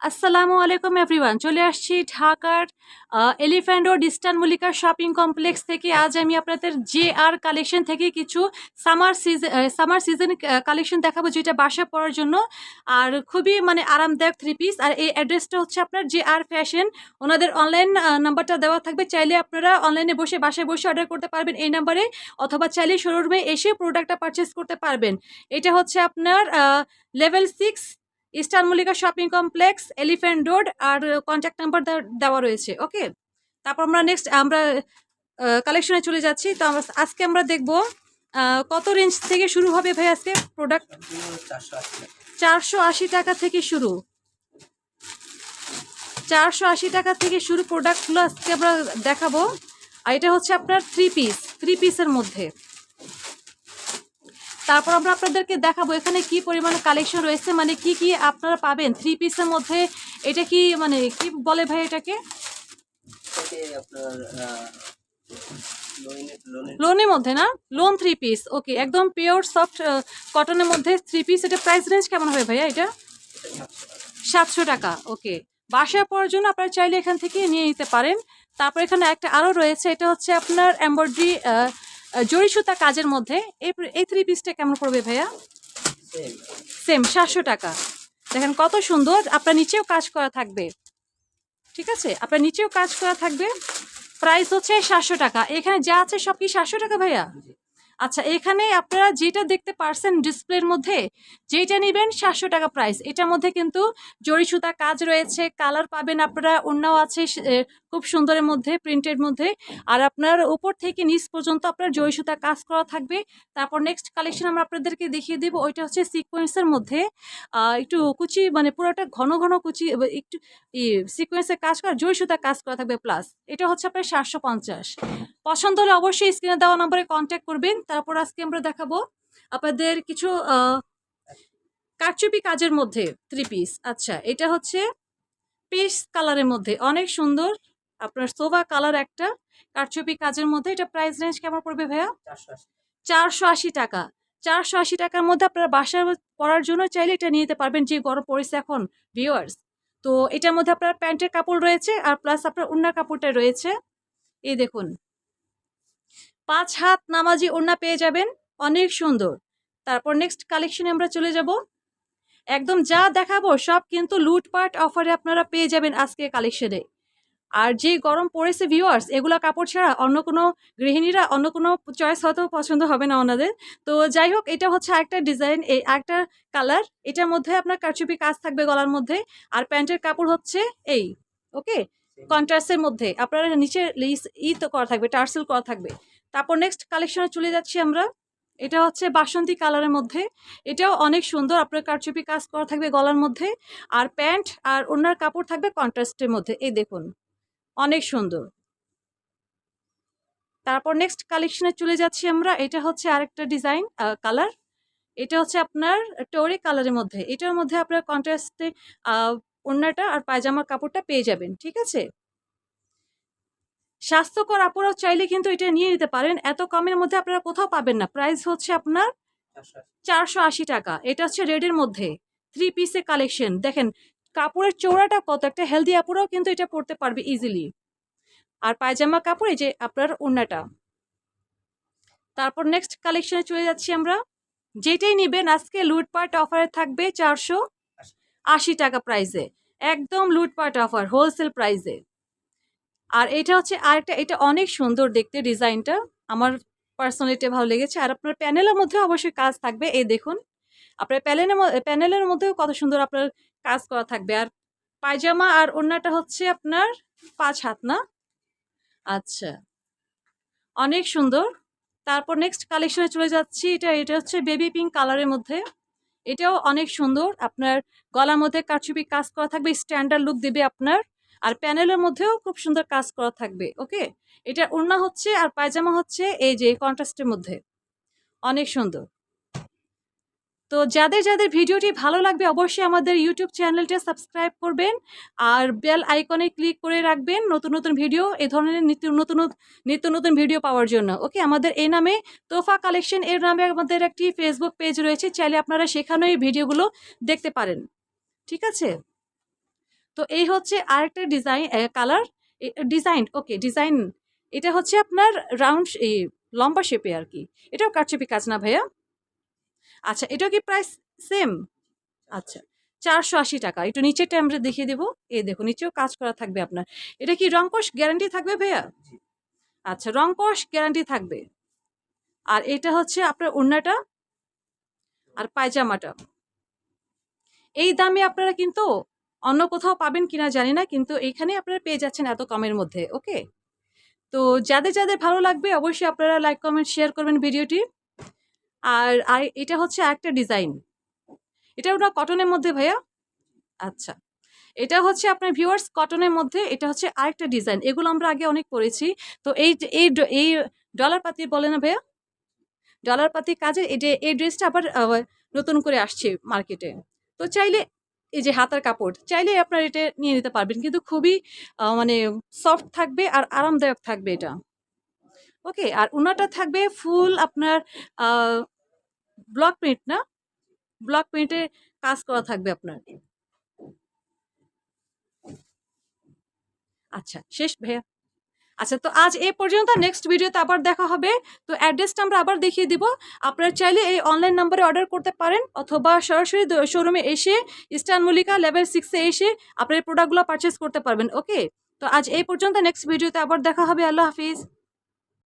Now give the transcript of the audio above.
আসসালামু আলাইকুম এভরিওয়ান, চলে আসছি ঢাকার elephant road eastern shopping complex থেকে। আজ আমি আপনাদের জে আর কালেকশন থেকে কিছু summer season summer season collection দেখাবো যেটা বাসা পড়ার জন্য। আর খুবই মানে আরামদায়ক থ্রি পিস আর এই অ্যাড্রেসটা হচ্ছে আপনার জে আর ফ্যাশন ওনাদের অনলাইন নাম্বারটা দেওয়া থাকবে। চাইলে আপনারা অনলাইনে বসে, বাসায় বসে অর্ডার করতে পারবেন এই নাম্বারে অথবা চাইলে শোরুমে এসে প্রোডাক্টটা পারচেস করতে পারবেন। এটা হচ্ছে আপনার level six eastern Mallika shopping complex elephant road আর কন্ট্যাক্ট নাম্বার দেওয়া রয়েছে ওকে তারপর আমরা নেক্সট আমরা কালেকশনে চলে যাচ্ছি। তো আজকে আমরা দেখব কত রেঞ্জ থেকে শুরু হবে ভাই আজকে প্রোডাক্ট চারশো আশি টাকা থেকে শুরু। চারশো আশি টাকা থেকে শুরু প্রোডাক্টগুলো আজকে আমরা দেখাবো। আর এটা হচ্ছে আপনার থ্রি পিস থ্রি পিসের মধ্যে। তারপর আমরা আপনাদেরকে দেখাবো এখানে কি পরিমাণে কালেকশন রয়েছে মানে কি কি আপনারা পাবেন? থ্রি পিসের মধ্যে এটা কি মানে কি বলে ভাই এটাকে? লোনের মধ্যে। না? লোন থ্রি পিস ওকে একদম পিওর সফট কটনের মধ্যে থ্রি পিস এটা প্রাইস রেঞ্জ কেমন হবে ভাইয়া এটা? এটা সাতশো টাকা। ওকে বাসায় পড়ার জন্য আপনারা চাইলে এখান থেকে নিয়ে নিতে পারেন। তারপর এখানে একটা আরও রয়েছে এটা হচ্ছে আপনার এমব্রয়ডারি জড়ি সুতা কাজের মধ্যে এই থ্রি পিসটা কেমন পড়বে ভাইয়া? সেম সাতশো টাকা। দেখেন কত সুন্দর আপনার নিচেও কাজ করা থাকবে। ঠিক আছে? আপনার নিচেও কাজ করা থাকবে। প্রাইস হচ্ছে সাতশো টাকা। এখানে যা আছে সব কি সাতশো টাকা ভাইয়া। আচ্ছা এখানে আপনারা যেটা দেখতে পারছেন ডিসপ্লের মধ্যে, যেটা নেবেন সাতশো টাকা প্রাইস এটার মধ্যে কিন্তু জড়ি সুতা কাজ রয়েছে, কালার পাবেন আপনারা অন্যও আছে খুব সুন্দরের মধ্যে, প্রিন্টের মধ্যে। আর আপনার উপর থেকে নিচ পর্যন্ত আপনার জড়ি সুতা কাজ করা থাকবে। তারপর নেক্সট কালেকশন আমরা আপনাদেরকে দেখিয়ে দিব, ওইটা হচ্ছে সিকোয়েন্সের মধ্যে। একটু কুচি মানে পুরোটা ঘন ঘন কুচি একটু সিকোয়েন্সের কাজ করা জড়ি সুতা কাজ করা থাকবে প্লাস এটা হচ্ছে আপনার সাতশো পঞ্চাশ। পছন্দ হলে অবশ্যই স্ক্রিনে দেওয়া নম্বরে কন্ট্যাক্ট করবেন। তারপর আজকে আমরা দেখাবো আপনাদের কিছু কারচুপি কাজের মধ্যে থ্রি পিস আচ্ছা এটা হচ্ছে পিস কালারের মধ্যে। অনেক সুন্দর। আপনার সোভা কালার একটা কারচুপি কাজের মধ্যে। এটা প্রাইস রেঞ্জ কেমন পড়বে ভাইয়া? চারশো আশি। টাকা। চারশো আশি টাকার মধ্যে আপনারা বাসায় পরার জন্য চাইলে এটা নিয়ে নিতে পারবেন যে গরম পড়েছে এখন ভিউয়ার্স তো এটার মধ্যে আপনার প্যান্টের কাপড় রয়েছে আর প্লাস আপনার ওড়নার কাপড়টা রয়েছে। এই দেখুন পাঁচ হাত নামাজি ওড়না পেয়ে যাবেন। অনেক সুন্দর। তারপর নেক্সট কালেকশনে আমরা চলে যাব। একদম যা দেখাবো সব কিন্তু লুটপাট অফারে আপনারা পেয়ে যাবেন আজকে কালেকশনে আর যে গরম পড়েছে ভিউয়ার্স এগুলো কাপড় ছাড়া অন্য কোনো গৃহিণীরা অন্য কোনো চয়েস হয়তো পছন্দ হবে না ওনাদের। তো যাই হোক এটা হচ্ছে আরেকটা ডিজাইন এই একটা কালার এটার মধ্যে আপনার কারচুপি কাজ থাকবে গলার মধ্যে। আর প্যান্টের কাপড় হচ্ছে এই ওকে কন্ট্রাস্টের মধ্যে। আপনারা নিচে ই তো করা থাকবে টার্সেল করা থাকবে। তারপর নেক্সট কালেকশনে চলে যাচ্ছি আমরা। এটা হচ্ছে বাসন্তী কালারের মধ্যে। এটাও অনেক সুন্দর, আপনার কারচুপি কাজ করা থাকবে গলার মধ্যে। আর প্যান্ট আর ওনার কাপড় থাকবে কন্ট্রাস্টের মধ্যে। এই দেখুন, অনেক সুন্দর। তারপর নেক্সট কালেকশনে চলে যাচ্ছি আমরা। এটা হচ্ছে আরেকটা ডিজাইন কালার এটা হচ্ছে আপনার টোরে কালারের মধ্যে। এটার মধ্যে আপনার কন্ট্রাস্টে ওড়নাটা আর পায়জামার কাপড়টা পেয়ে যাবেন, ঠিক আছে? স্বাস্থ্যকর আপুরাও চাইলে কিন্তু এটা নিয়ে নিতে পারেন। এত কমের মধ্যে আপনারা কোথাও পাবেন না। প্রাইস হচ্ছে আপনার চারশো আশি। টাকা। এটা হচ্ছে রেডের মধ্যে। থ্রি পিসের কালেকশন দেখেন, কাপড়ের চৌড়াটা কত? একটা হেলদি আপুরাও কিন্তু এটা পরতে পারবে ইজিলি আর পায়জামা কাপড় যে আপনার ওড়নাটা। তারপর নেক্সট কালেকশনে চলে যাচ্ছি আমরা। যেটাই নেবেন, আজকে লুটপাট অফারে থাকবে চারশো আশি টাকা প্রাইসে একদম লুটপাট অফার হোলসেল প্রাইসে আর এটা হচ্ছে আরেকটা, এটা অনেক সুন্দর দেখতে ডিজাইনটা। আমার পার্সোনালিটি ভালো লেগেছে। আর আপনার প্যানেলের মধ্যে অবশ্যই কাজ থাকবে। এই দেখুন, আপনার প্যানেলের প্যানেলের মধ্যেও কত সুন্দর আপনার কাজ করা থাকবে। আর পায়জামা আর ওড়নাটা হচ্ছে আপনার পাঁচ হাত, না? আচ্ছা অনেক সুন্দর। তারপর নেক্সট কালেকশনে চলে যাচ্ছি। এটা এটা হচ্ছে বেবি পিঙ্ক কালারের মধ্যে। এটাও অনেক সুন্দর। আপনার গলার মধ্যে কারচুপি কাজ করা থাকবে। স্ট্যান্ডার্ড লুক দেবে আপনার। আর প্যানেলের মধ্যেও খুব সুন্দর কাজ করা থাকবে, ওকে? এটা ওড়না হচ্ছে আর পায়জামা হচ্ছে এই যে কন্ট্রাস্টের মধ্যে। অনেক সুন্দর। তো যাদের যাদের ভিডিওটি ভালো লাগবে অবশ্যই আমাদের ইউটিউব চ্যানেলটা সাবস্ক্রাইব করবেন আর বেল আইকনে ক্লিক করে রাখবেন নতুন নতুন ভিডিও এই ধরনের নিত্য, নতুন নিত্য, নতুন ভিডিও পাওয়ার জন্য, ওকে? আমাদের এই নামে তোফা কালেকশন এর নামে আমাদের একটি ফেসবুক পেজ রয়েছে, চাইলে আপনারা সেখানেও এই ভিডিওগুলো দেখতে পারেন। ঠিক আছে? তো এই হচ্ছে আরেকটা design colour design okay design এটা হচ্ছে আপনার রাউন্ড এই লম্বা শেপে আর কি। এটাও কারচুপি কাজ না ভাইয়া? আচ্ছা এটাও কি প্রাইস সেম আচ্ছা চারশো আশি টাকা একটু নিচেরটা আমরা দেখিয়ে দেবো। এই দেখো নিচেও কাজ করা থাকবে আপনার। এটা কি রংকশ গ্যারান্টি থাকবে ভাইয়া। আচ্ছা রংকশ গ্যারান্টি থাকবে। আর এটা হচ্ছে আপনার ওড়নাটা আর পায়জামাটা। এই দামে আপনারা কিন্তু অন্য কোথাও পাবেন কিনা জানি না, কিন্তু এইখানে আপনারা পেয়ে যাচ্ছেন এত কমের মধ্যে, ওকে? তো যাদের যাদের ভালো লাগবে অবশ্যই আপনারা লাইক কমেন্ট শেয়ার করবেন ভিডিওটি। আর আর এটা হচ্ছে একটা ডিজাইন এটা ওটা কটনের মধ্যে ভাইয়া? আচ্ছা। এটা হচ্ছে আপনার ভিউয়ার্স কটনের মধ্যে, এটা হচ্ছে আরেকটা ডিজাইন এগুলো আমরা আগে অনেক করেছি। তো এই এই এই ডলার পাতি বলে না ভাইয়া? ডলার পাতি কাজে এই ড্রেসটা আবার নতুন করে আসছে মার্কেটে তো চাইলে এই যে হাতার কাপড় চাইলে আপনার এটা নিয়ে নিতে পারবেন। কিন্তু খুবই মানে সফট থাকবে আর আরামদায়ক থাকবে এটা। ওকে, আর উনাটা থাকবে ফুল আপনার ব্লক প্রিন্ট না? ব্লক প্রিন্টে কাজ করা থাকবে আপনার। আচ্ছা শেষ ভাইয়া। আচ্ছা তো আজ এই পর্যন্ত নেক্সট ভিডিওতে আবার দেখা হবে। তো অ্যাড্রেসটা আমরা আবার দেখিয়ে দিব। আপনারা চাইলে এই অনলাইন নাম্বারে অর্ডার করতে পারেন, অথবা সরাসরি শোরুমে এসে ইস্টার্ন মল্লিকা লেভেল সিক্সে এসে আপনার প্রোডাক্টগুলো পারচেস করতে পারবেন ওকে তো আজ এই পর্যন্ত নেক্সট ভিডিওতে আবার দেখা হবে। আল্লাহ হাফিজ।